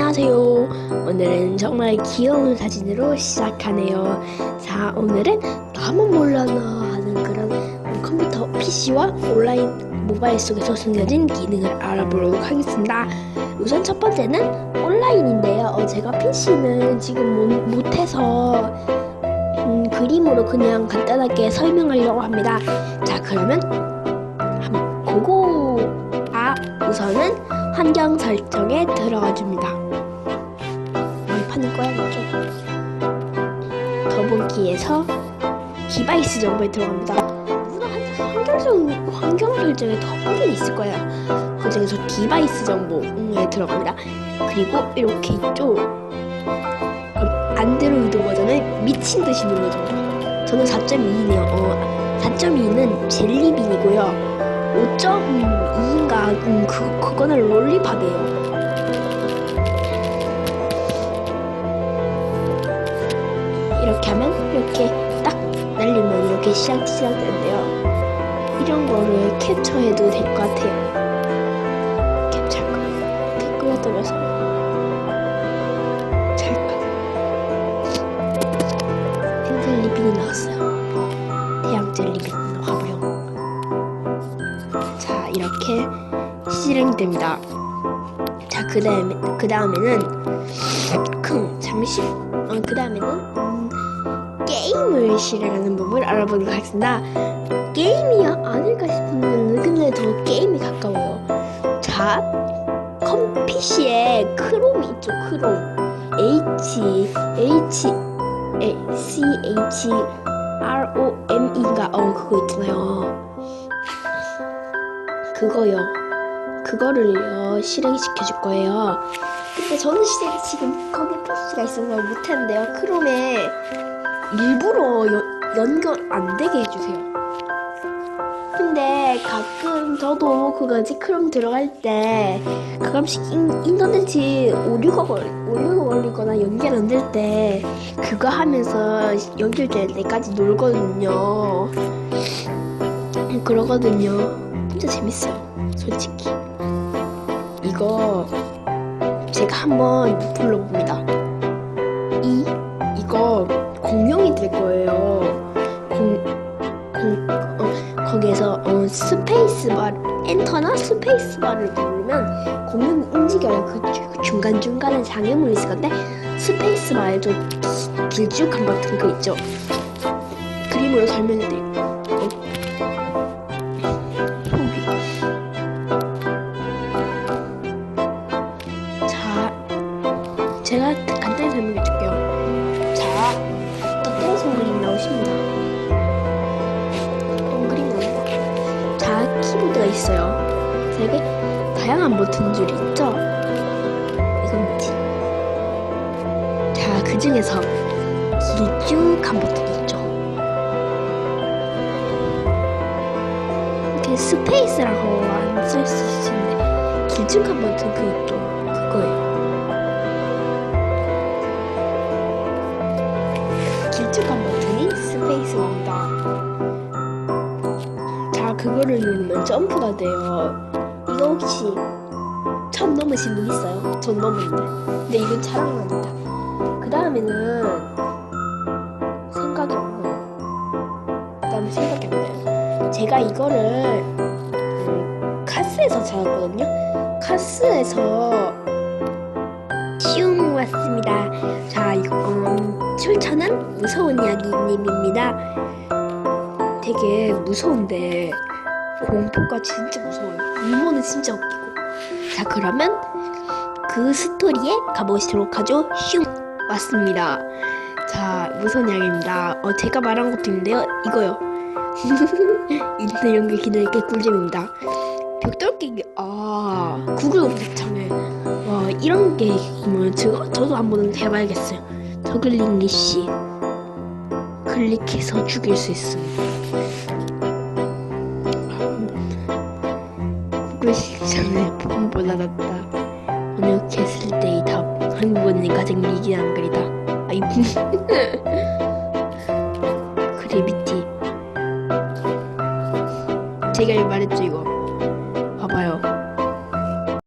안녕하세요. 오늘은 정말 귀여운 사진으로 시작하네요. 자, 오늘은 나만 몰라나 하는 그런 컴퓨터 PC와 온라인 모바일 속에서 숨겨진 기능을 알아보도록 하겠습니다. 우선 첫 번째는 온라인인데요. 어, 제가 PC는 지금 못, 못해서 음, 그림으로 그냥 간단하게 설명하려고 합니다. 자, 그러면 한번 보고 아 우선은 환경 설정에 들어가 줍니다. 판을 꺼야겠죠. 더보기에서 디바이스 정보에 들어갑니다. 환경 설- 환경 설정에 더보기 있을 거예요. 그 중에서 디바이스 정보에 들어갑니다. 그리고 이렇게 있죠. 안드로이드 버전을 미친 듯이 눌러줍니다. 저는 4.2네요. 어, 4.2는 젤리빈이고요. 5.2인가 음, 그, 그거는 롤리팝이에요. 이렇게 하면 이렇게 딱 날리면 이렇게 시작 시작되는데요. 이런 거를 캡처해도 될 것 같아요. 캡처할 거. 이렇게 끌어들여서 리빈이 나왔어요. 태양젤 리빈 나가고요. 자 이렇게 실행됩니다. 자 그 다음에 그 다음에는 큰 잠시 어, 그 다음에는 음, 게임을 실행하는 법을 알아보도록 하겠습니다. 게임이 아닐까 싶으면 근데 더 게임이 가까워요. 자, 컴 PC에 크롬이 있죠. 크롬 H H A C H R O M E인가 어 그거 있잖아요. 그거요. 그거를요 실행시켜 줄 거예요. 근데 저는 지금 거기 PC가 있어서 못했는데요. 크롬에 일부러 여- 연결 안 되게 해주세요. 근데 가끔 저도 그거 지 크롬 들어갈 때 가끔씩 인, 인터넷이 오류가 걸 오류가 걸리거나 연결 안 될 때 그거 하면서 연결될 때까지 놀거든요. 음, 그러거든요. 진짜 재밌어요. 솔직히. 이거 제가 한번 불러봅니다. 이 이거 공룡이 될 거예요. 공, 공 어, 거기에서 어, 스페이스바 엔터나 스페이스바를 누르면 공룡이 움직여요. 그, 주- 그 중간 중간에 장애물이 있을 건데 스페이스바에 저 기- 길쭉한 버튼 그 있죠. 그림으로 설명해드릴게요. 다양한 버튼들이 있죠? 이건 뭐지? 자, 그 중에서 길쭉한 버튼이 있죠. 이렇게 스페이스라고 안 쓸 수 있는데 길쭉한 버튼 그 있죠. 그거예요. 길쭉한 버튼이 스페이스입니다. 자, 그거를 누르면 점프가 돼요. 이거 혹시 처음 넘으신 분 있어요? 전 넘었는데. 근데 이건 촬영합니다. 그 다음에는 생각이 안 나요. 그 다음에 생각이 안 나요. 제가 이거를 음, 카스에서 찾았거든요. 카스에서 쉬움 왔습니다. 자, 이거 음, 출처는 무서운 이야기님입니다. 되게 무서운데 공포가 진짜 무서워요. 유머는 진짜 웃기고. 자, 그러면 그 스토리에 가보시도록 하죠. 슝 왔습니다. 자, 무서운 이야기입니다. 어, 제가 말한 것도 있는데요. 이거요. 인터넷 연결 기다릴게 꿀잼입니다. 벽돌 깨기 아 구글 검색창에 와 이런 게 있으면 저, 저도 한번 해봐야겠어요 저글링리시 클릭해서 죽일 수 있습니다 구글 시청에 폼보다 낫다. 번역했을 때의 답 한국어는 가장 미기한 글이다. 아이 그래비티 제가 말했죠 이거